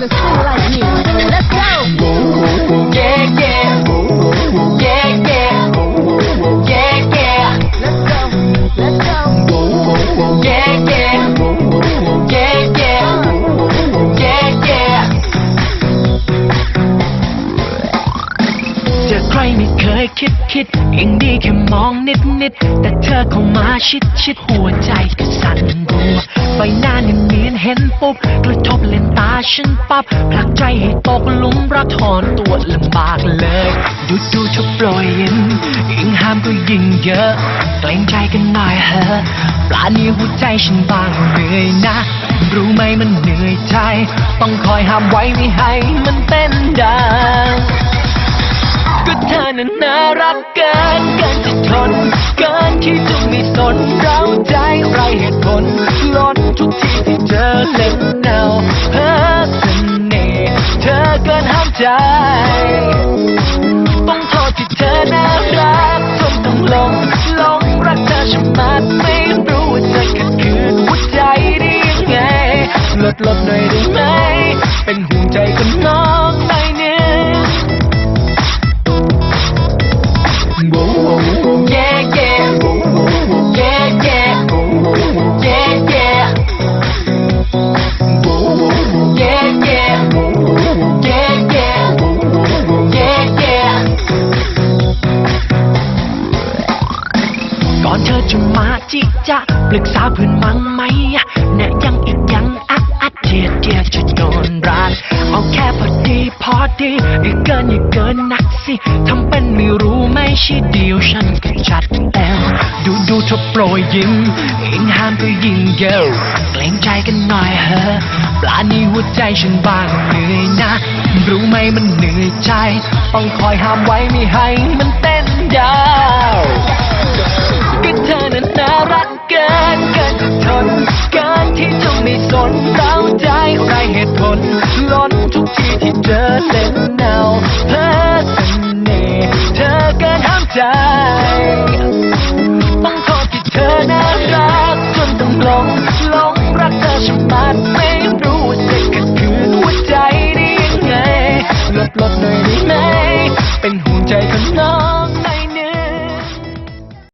wanna sing like me. Let's go. Yeah, yeah. Yeah, yeah. Yeah, yeah. Let's go. Let's go. Yeah, yeah. Yeah, yeah. Yeah, yeah. เจอใครไม่เคยคิดคิดยังดีแค่มองนิดนิดแต่เธอเข้ามาชิดชิดหัวใจก็สั่นรัวใบหน้าเนี่ย เห็นปุ๊บ กระทบเลนตาฉันปั๊บผลักใจให้ตกหลุมรักถอนตัวลำบากเลย ดูดูเธอปล่อยยิ้มยิ่งห้ามก็ยิ่งเยอะเกรงใจกันหน่อยเหอะปลานี้หัวใจฉันบางเหนื่อยนะ รู้ไหมมันเหนื่อยใจ ต้องคอยห้ามไว้ไม่ให้มันเต้นดังก็เธอนั้นน่ารักเกินเกินจะทนเกินที่จะไม่สนเราใจไรเหตุผลล้นทุกที เจอเล่นเนาเพ้อเสน่ห์เธอเกินห้ามใจ ต้องโทษที่เธอน่ารักจนต้องหลงหลงรักเธอชะมัดไม่รู้ว่าจะขัดขืนหัวใจได้ยังไง ลดลดหน่อยได้ไหม เป็นห่วงใจกันน้อย อนเธอจะมาจิจะปรึกษาเพื่อนมั้งไหมอะแน่ยังอีกยังอัดอัดเดียดเดียดจะโดนรักเอาแค่พอดีพอดีอย่าเกินอย่าเกินนักสิทำเป็นไม่รู้ไม่ใช่เดียวฉันก็ชัดแล้วดูดูเธอโปรยยิ้มยิ่งห้ามก็ยิ่งเยอะเกรงใจกันหน่อยเหอะปลานี้หัวใจฉันบางเหนื่อยนะ รู้ไหมมันเหนื่อยใจ ต้องคอยห้ามไว้ไม่ให้มันเต้นยา นสาวใจไรเหตุผลล้นทุกทีที่เจอเล่นเนาเธอเสน่ห์เธอเกินห้ามใจ